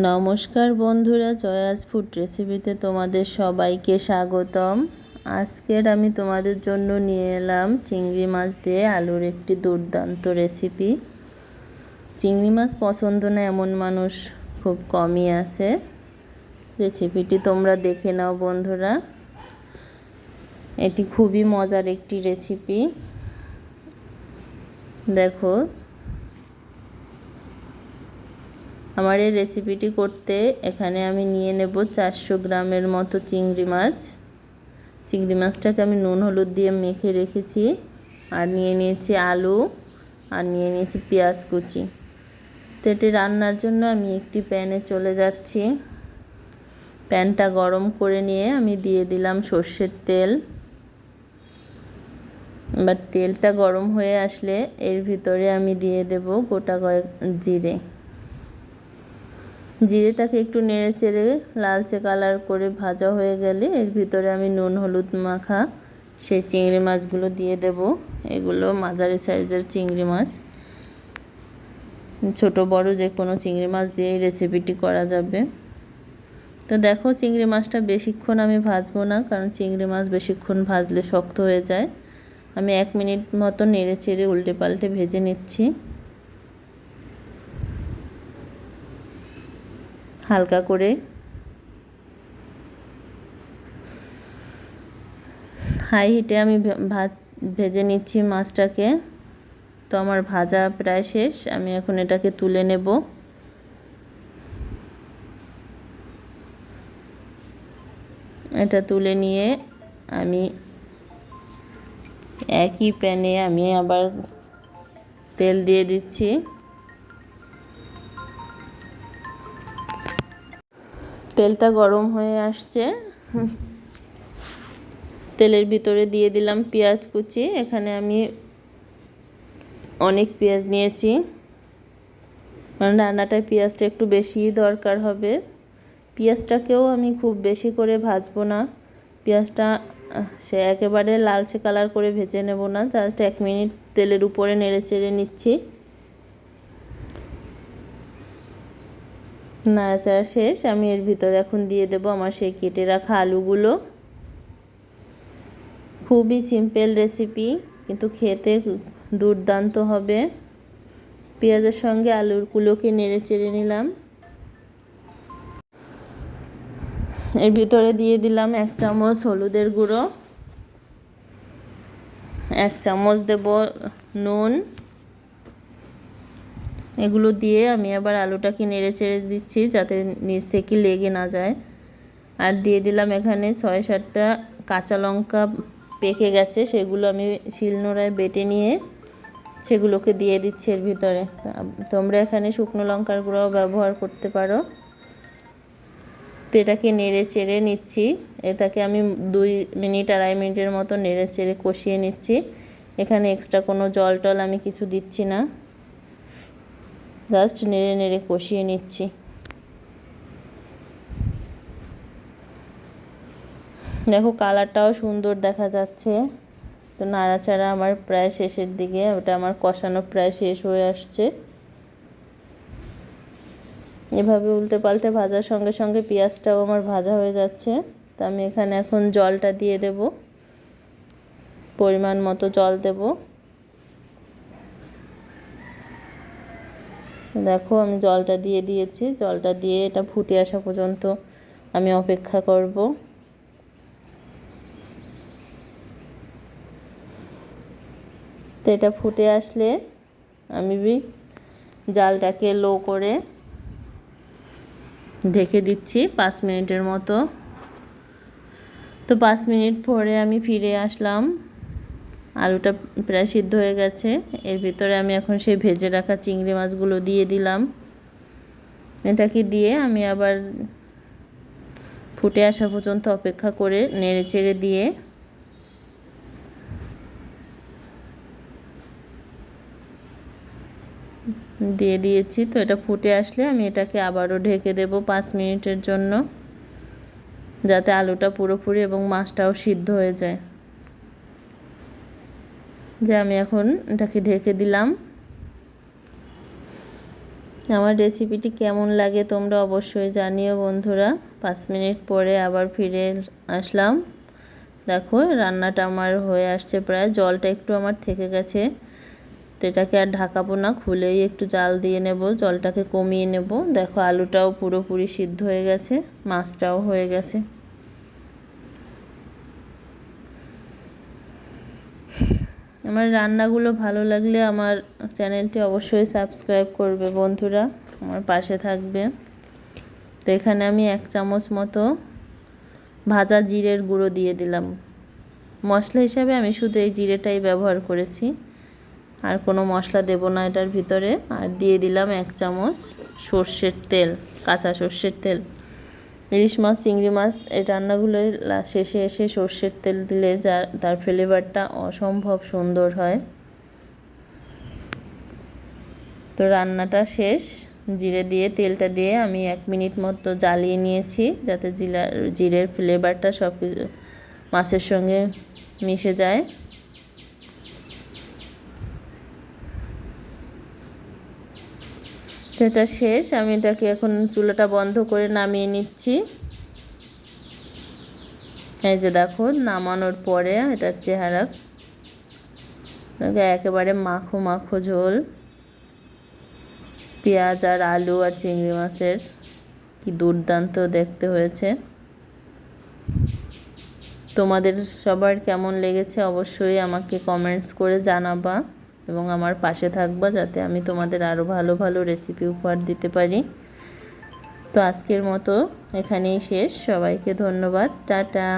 নমস্কার বন্ধুরা, জয়াস ফুড রেসিপিতে তোমাদের সবাইকে স্বাগতম। আজকের আমি তোমাদের জন্য নিয়ে এলাম চিংড়ি মাছ দিয়ে আলুর একটি দুর্দান্ত রেসিপি চিংড়ি মাছ পছন্দ না এমন মানুষ খুব কমই আছে। রেসিপিটি তোমরা দেখে নাও বন্ধুরা। এটি খুবই মজার একটি রেসিপি দেখো আমার এই রেসিপিটি করতে এখানে আমি নিয়ে নেব চারশো গ্রামের মতো চিংড়ি মাছ। চিংড়ি মাছটাকে আমি নুন, হলুদ দিয়ে মেখে রেখেছি আর নিয়ে নিয়েছি আলু আর নিয়ে নিয়েছি পেঁয়াজ কুচি। তো এটি রান্নার জন্য আমি একটি প্যানে চলে যাচ্ছি। প্যানটা গরম করে নিয়ে আমি দিয়ে দিলাম সর্ষের তেল। এবার তেলটা গরম হয়ে আসলে এর ভিতরে আমি দিয়ে দেব গোটা কয়েক জিরে। জিরেটাকে একটু নেড়ে চেড়ে লালচে কালার করে ভাজা হয়ে গেলে এর ভিতরে আমি নুন, হলুদ মাখা সেই চিংড়ি মাছগুলো দিয়ে দেব। এগুলো মাঝারি সাইজের চিংড়ি মাছ। ছোট, বড় যে কোনো চিংড়ি মাছ দিয়ে এই রেসিপিটি করা যাবে। তো দেখো চিংড়ি মাছটা বেশিক্ষণ আমি ভাজবো না, কারণ চিংড়ি মাছ বেশিক্ষণ ভাজলে শক্ত হয়ে যায়। আমি এক মিনিট মতো নেড়ে চেড়ে উল্টে পাল্টে ভেজে নিচ্ছি। হালকা করে। হাই হিটে আমি ভাত ভেজে নিচ্ছি মাছটাকে। তো আমার ভাজা প্রায় শেষ, আমি এখন এটাকে তুলে নেব। এটা তুলে নিয়ে আমি একই প্যানে আমি আবার তেল দিয়ে দিচ্ছি। তেলটা গরম হয়ে আসছে। তেলের ভিতরে দিয়ে দিলাম পেঁয়াজ কুচি। এখানে আমি অনেক পেঁয়াজ নিয়েছি। কারণ রান্নাটায় পেঁয়াজটা একটু বেশিই দরকার হবে। পেঁয়াজটাকেও আমি খুব বেশি করে ভাজবো না। পেঁয়াজটা সে একেবারে লালচে কালার করে ভেজে নেব না। জাস্ট এক মিনিট তেলের উপরে নেড়ে চেড়ে নিচ্ছি। নাড়াচাড়া শেষ, আমি এর ভিতরে এখন দিয়ে দেব আমার সেই কেটে রাখা আলুগুলো। খুবই সিম্পল রেসিপি কিন্তু খেতে দুর্দান্ত হবে। পেঁয়াজের সঙ্গে আলুর কুলোকে নেড়ে চেড়ে নিলাম। এর ভিতরে দিয়ে দিলাম এক চামচ হলুদের গুঁড়ো, এক চামচ দেব নুন। এগুলো দিয়ে আমি আবার আলুটাকে নেড়ে চেড়ে দিচ্ছি যাতে নিচ থেকে লেগে না যায়। আর দিয়ে দিলাম এখানে ছয় সাতটা কাঁচা লঙ্কা পেকে গেছে, সেগুলো আমি শিলনোড়ায় বেটে নিয়ে সেগুলোকে দিয়ে দিচ্ছি এর ভিতরে। তোমরা এখানে শুকনো লঙ্কার গুঁড়োও ব্যবহার করতে পারো। তো এটাকে নেড়ে চেড়ে নিচ্ছি। এটাকে আমি দুই মিনিট, আড়াই মিনিটের মতো নেড়ে চেড়ে কষিয়ে নিচ্ছি। এখানে এক্সট্রা কোনো জল টল আমি কিছু দিচ্ছি না। জাস্ট নেড়ে নেড়ে কষিয়ে নিচ্ছি। দেখো কালারটাও সুন্দর দেখা যাচ্ছে। তো নাড়াচাড়া আমার প্রায় শেষের দিকে, ওটা আমার কষানো প্রায় শেষ হয়ে আসছে। এভাবে উল্টে পাল্টে ভাজার সঙ্গে সঙ্গে পেঁয়াজটাও আমার ভাজা হয়ে যাচ্ছে। তো আমি এখানে এখন জলটা দিয়ে দেব। পরিমাণ মতো জল দেবো। দেখো, আমি জলটা দিয়ে দিয়েছি। জলটা দিয়ে এটা ফুটে আসা পর্যন্ত আমি অপেক্ষা করব। তো এটা ফুটে আসলে আমি জালটাকে লো করে ঢেকে দিচ্ছি পাঁচ মিনিটের মতো। তো পাঁচ মিনিট পরে আমি ফিরে আসলাম। আলুটা প্রায় সিদ্ধ হয়ে গেছে। এর ভিতরে আমি এখন সেই ভেজে রাখা চিংড়ি মাছগুলো দিয়ে দিলাম। এটাকে দিয়ে আমি আবার ফুটে আসা পর্যন্ত অপেক্ষা করে নেড়ে চেড়ে দিয়ে দিয়ে দিয়েছি। তো এটা ফুটে আসলে আমি এটাকে আবারও ঢেকে দেব পাঁচ মিনিটের জন্য, যাতে আলুটা পুরোপুরি এবং মাছটাও সিদ্ধ হয়ে যায়। যে আমি এখন এটাকে ঢেকে দিলাম। আমার রেসিপিটি কেমন লাগে তোমরা অবশ্যই জানিও বন্ধুরা। পাঁচ মিনিট পরে আবার ফিরে আসলাম। দেখো, রান্নাটা আমার হয়ে আসছে প্রায়। জলটা একটু আমার থেকে গেছে। তো এটাকে আর ঢাকাবো না, খুলেই একটু জাল দিয়ে নেব, জলটাকে কমিয়ে নেব। দেখো, আলুটাও পুরোপুরি সিদ্ধ হয়ে গেছে, মাছটাও হয়ে গেছে। আমার রান্নাগুলো ভালো লাগলে আমার চ্যানেলটি অবশ্যই সাবস্ক্রাইব করবে বন্ধুরা, আমার পাশে থাকবে। তো এখানে আমি এক চামচ মতো ভাজা জিরের গুঁড়ো দিয়ে দিলাম। মশলা হিসাবে আমি শুধু এই জিরেটাই ব্যবহার করেছি। আর কোনো মশলা দেব না এটার ভিতরে। আর দিয়ে দিলাম এক চামচ সর্ষের তেল, কাঁচা সর্ষের তেল। ইলিশ মাছ চিংড়ি মাছ, এই রান্নাগুলো শেষে এসে সর্ষের তেল দিলে যা, তার ফ্লেভারটা অসম্ভব সুন্দর হয়। তো রান্নাটা শেষ। জিরে দিয়ে, তেলটা দিয়ে আমি এক মিনিট মতো জ্বালিয়ে নিয়েছি যাতে জিরা জিরের ফ্লেভারটা সব মাছের সঙ্গে মিশে যায়। তো এটা শেষ। আমি এটাকে এখন চুলাটা বন্ধ করে নামিয়ে নিচ্ছি। এই যে দেখো, নামানোর পরে এটার চেহারা। একেবারে মাখো মাখো ঝোল। পেঁয়াজ আর আলু আর চিংড়ি মাছের কি দুর্দান্ত দেখতে হয়েছে। তোমাদের সবার কেমন লেগেছে অবশ্যই আমাকে কমেন্টস করে জানাবা। এবং আমার পাশে থাকবা যাতে আমি তোমাদের আরও ভালো ভালো রেসিপি উপহার দিতে পারি। তো আজকের মতো এখানেই শেষ। সবাইকে ধন্যবাদ। টাটা।